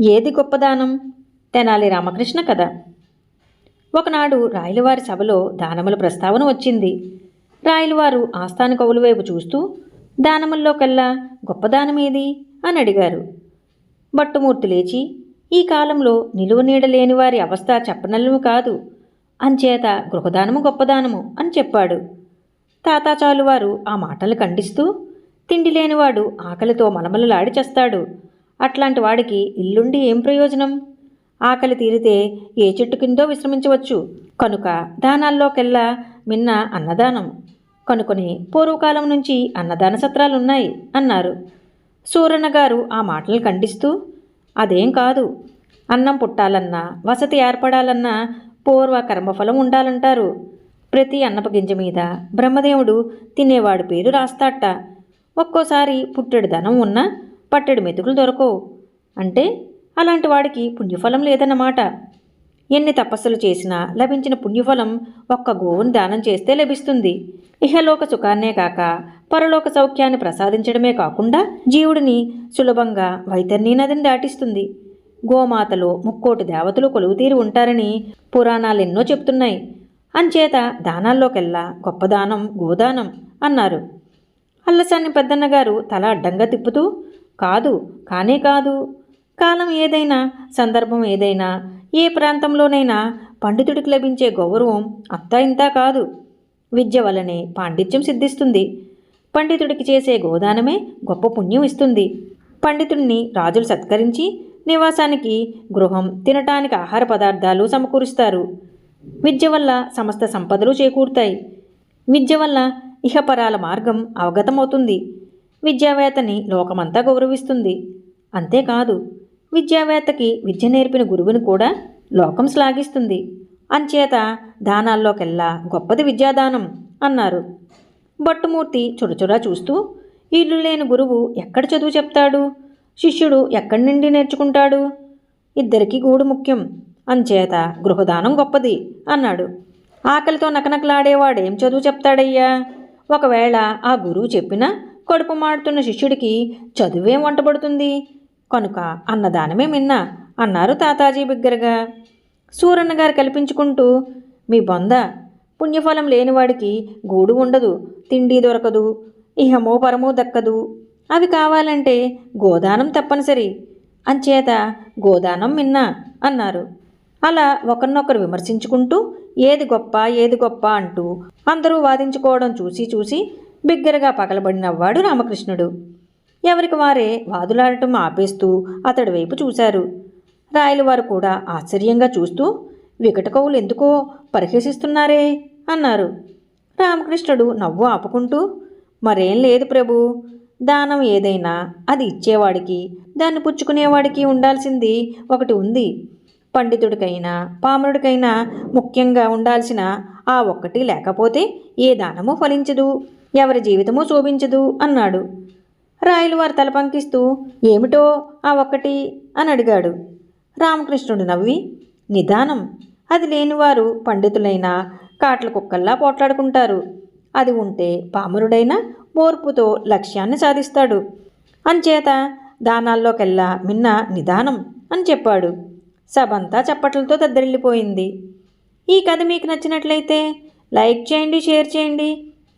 ఏది గొప్పదానం? తెనాలి రామకృష్ణ కథ. ఒకనాడు రాయలవారి సభలో దానముల ప్రస్తావన వచ్చింది. రాయలవారు ఆస్థాన కవుల వైపు చూస్తూ దానముల్లోకల్లా గొప్ప దానమేది అని అడిగారు. భట్టుమూర్తి లేచి ఈ కాలంలో నిలువ నీడలేని వారి అవస్థ చెప్పనల్లము కాదు. అంచేత గృహదానము గొప్పదానము అని చెప్పాడు. తాతాచాలు వారు ఆ మాటలు ఖండిస్తూ తిండి లేనివాడు ఆకలితో మలమలలాడి చేస్తాడు. అట్లాంటి వాడికి ఇల్లుండి ఏం ప్రయోజనం? ఆకలి తీరితే ఏ చెట్టు కిందో విశ్రమించవచ్చు. కనుక దానాల్లోకెల్లా మిన్న అన్నదానం. కనుకొని పూర్వకాలం నుంచి అన్నదాన సత్రాలున్నాయి అన్నారు. సూరన్న గారు ఆ మాటలు ఖండిస్తూ అదేం కాదు. అన్నం పుట్టాలన్నా వసతి ఏర్పడాలన్నా పూర్వ కర్మఫలం ఉండాలంటారు. ప్రతి అన్నపగింజ మీద బ్రహ్మదేవుడు తినేవాడి పేరు రాస్తాట. ఒక్కోసారి పుట్టెడు ధనం ఉన్నా పట్టెడు మెతుకులు దొరకవు. అంటే అలాంటి వాడికి పుణ్యఫలం లేదన్నమాట. ఎన్ని తపస్సులు చేసినా లభించిన పుణ్యఫలం ఒక్క గోవుని దానం చేస్తే లభిస్తుంది. ఇహలోక సుఖాన్నే కాక పరలోక సౌఖ్యాన్ని ప్రసాదించడమే కాకుండా జీవుడిని సులభంగా వైతర్ణీ నదిని దాటిస్తుంది. గోమాతలో ముక్కోటి దేవతలు కొలువుతీరి ఉంటారని పురాణాలు ఎన్నో చెప్తున్నాయి. అంచేత దానాల్లోకెల్లా గొప్ప దానం గోదానం అన్నారు. అల్లసాని పెద్దన్నగారు తల అడ్డంగా తిప్పుతూ కాదు కానే కాదు. కాలం ఏదైనా సందర్భం ఏదైనా ఏ ప్రాంతంలోనైనా పండితుడికి లభించే గౌరవం అంతా ఇంతా కాదు. విద్య వలనే పాండిత్యం సిద్ధిస్తుంది. పండితుడికి చేసే గోదానమే గొప్ప పుణ్యం ఇస్తుంది. పండితుడిని రాజులు సత్కరించి నివాసానికి గృహం తినటానికి ఆహార పదార్థాలు సమకూరుస్తారు. విద్య వల్ల సమస్త సంపదలు చేకూరుతాయి. విద్య వల్ల ఇహపరాల మార్గం అవగతమవుతుంది. విద్యావేత్తని లోకమంతా గౌరవిస్తుంది. అంతేకాదు విద్యావేత్తకి విద్య నేర్పిన గురువుని కూడా లోకం శ్లాఘిస్తుంది. అంచేత దానాల్లోకెల్లా గొప్పది విద్యాదానం అన్నారు. భట్టుమూర్తి చుడచుడా చూస్తూ ఇల్లు లేని గురువు ఎక్కడ చదువు చెప్తాడు? శిష్యుడు ఎక్కడి నుండి నేర్చుకుంటాడు? ఇద్దరికీ గూడు ముఖ్యం. అంచేత గృహదానం గొప్పది అన్నాడు. ఆకలితో నకనకలాడేవాడేం చదువు చెప్తాడయ్యా? ఒకవేళ ఆ గురువు చెప్పినా కడుపు మాడుతున్న శిష్యుడికి చదువేం వంటబడుతుంది? కనుక అన్నదానమే మిన్న అన్నారు తాతాజీ బిగ్గరగా. సూరన్న గారు కల్పించుకుంటూ మీ బొంద పుణ్యఫలం లేనివాడికి గూడు ఉండదు తిండి దొరకదు ఇహమో పరమో దక్కదు. అవి కావాలంటే గోదానం తప్పనిసరి. అంచేత గోదానం మిన్న అన్నారు. అలా ఒకరినొకరు విమర్శించుకుంటూ ఏది గొప్ప ఏది గొప్ప అంటూ అందరూ వాదించుకోవడం చూసి చూసి బిగ్గరగా పగలబడినవ్వాడు రామకృష్ణుడు. ఎవరికి వారే వాదులాడటం ఆపేస్తూ అతడి వైపు చూశారు. రాయలవారు కూడా ఆశ్చర్యంగా చూస్తూ వికట కవులు ఎందుకో పరిహసిస్తున్నారే అన్నారు. రామకృష్ణుడు నవ్వు ఆపుకుంటూ మరేం లేదు ప్రభు దానం ఏదైనా అది ఇచ్చేవాడికి దాన్ని పుచ్చుకునేవాడికి ఉండాల్సింది ఒకటి ఉంది. పండితుడికైనా పామరుడికైనా ముఖ్యంగా ఉండాల్సిన ఆ ఒక్కటి లేకపోతే ఏ దానమూ ఫలించదు. ఎవరి జీవితమో శోభించదు అన్నాడు. రాయలు వారు తల పంకిస్తూ ఏమిటో ఆ ఒక్కటి? అని అడిగాడు. రామకృష్ణుడు నవ్వి నిదానం. అది లేనివారు పండితులైనా కాట్ల కుక్కల్లా పోట్లాడుకుంటారు. అది ఉంటే పామరుడైనా ఓర్పుతో లక్ష్యాన్ని సాధిస్తాడు. అంచేత దానాల్లోకెల్లా మిన్న నిదానం అని చెప్పాడు. సభంతా చప్పట్లతో దద్దరిల్లిపోయింది. ఈ కథ మీకు నచ్చినట్లయితే లైక్ చేయండి షేర్ చేయండి.